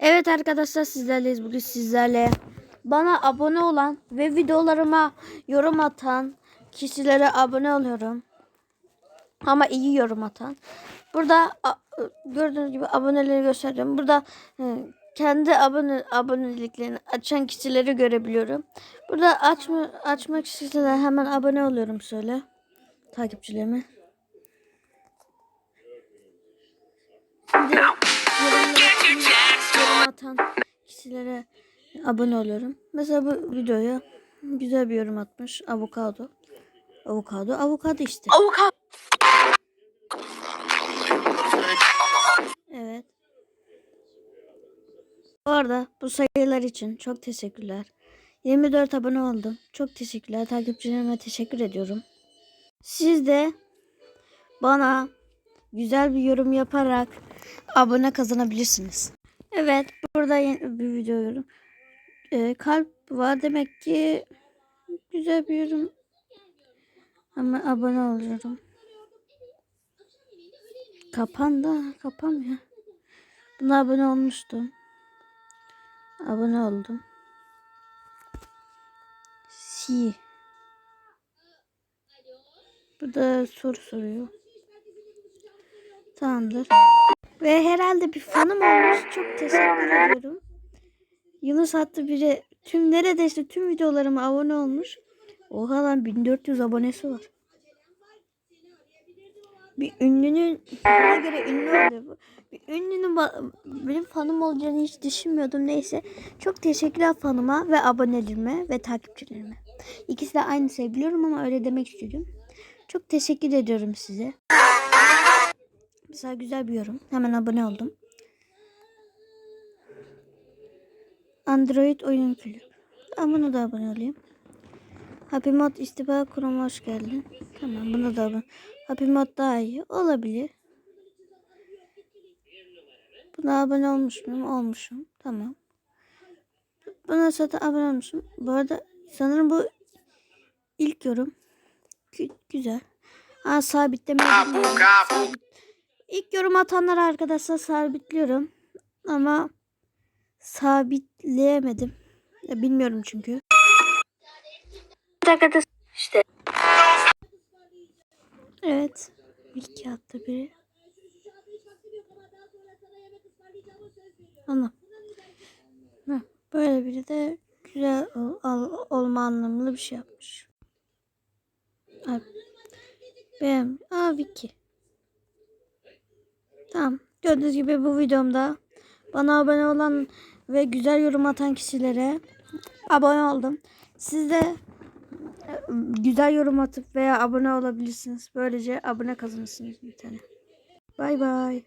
Evet arkadaşlar sizlerleyiz. Bugün sizlerle bana abone olan ve videolarıma yorum atan kişilere abone oluyorum. Ama iyi yorum atan. Burada gördüğünüz gibi aboneleri gösteriyorum. Burada e, kendi abone aboneliklerini açan kişileri görebiliyorum. Burada açma açmak isteyenler hemen abone oluyorum söyle takipçilerime. Şimdi kişilere abone oluyorum. Mesela bu videoya güzel bir yorum atmış. Avokado. Avokado. Avokado işte. Avukat. Evet. Bu arada bu sayılar için çok teşekkürler. 24 abone oldum. Çok teşekkürler. Takipçilerime teşekkür ediyorum. Siz de bana güzel bir yorum yaparak abone kazanabilirsiniz. Evet, burada yeni bir video yorum. Ee, kalp var demek ki güzel bir yorum. Ama abone oluyorum. Kapandı. Kapanmıyor. Buna abone olmuştum. Abone oldum. Si. Burada soru soruyor. Tamamdır. Ve herhalde bir fanım olmuş. Çok teşekkür ediyorum. Yunus hattı biri tüm neredeyse tüm videolarıma abone olmuş. Oha lan 1400 abonesi var. Bir ünlünün bana göre ünlü bu. Bir ünlünün benim fanım olacağını hiç düşünmüyordum. Neyse. Çok teşekkürler fanıma ve abonelerime ve takipçilerime. İkisi de aynı seviliyorum ama öyle demek istiyorum. Çok teşekkür ediyorum size. Mesela güzel bir yorum. Hemen abone oldum. Android oyun kulübü. Ben buna da abone olayım. Happy Mod istifa kuruma hoş geldin. Tamam buna da abone. Happy Mod daha iyi. Olabilir. Buna abone olmuş muyum? Olmuşum. Tamam. Buna zaten abone olmuşum. Bu arada sanırım bu ilk yorum. Gü- güzel. Aa sabitlemeyi bilmiyorum. Sabit- İlk yorum atanları arkadaşlar sabitliyorum. Ama sabitleyemedim. Ya bilmiyorum çünkü. İşte. Evet. İlk yaptı biri. Ana. Heh, Böyle biri de güzel ol, al- olma anlamında bir şey yapmış. Abi. Benim. Aa Vicky. Tamam. Gördüğünüz gibi bu videomda bana abone olan ve güzel yorum atan kişilere abone oldum. Siz de e, güzel yorum atıp veya abone olabilirsiniz. Böylece abone kazanırsınız bir tane. Bay bay.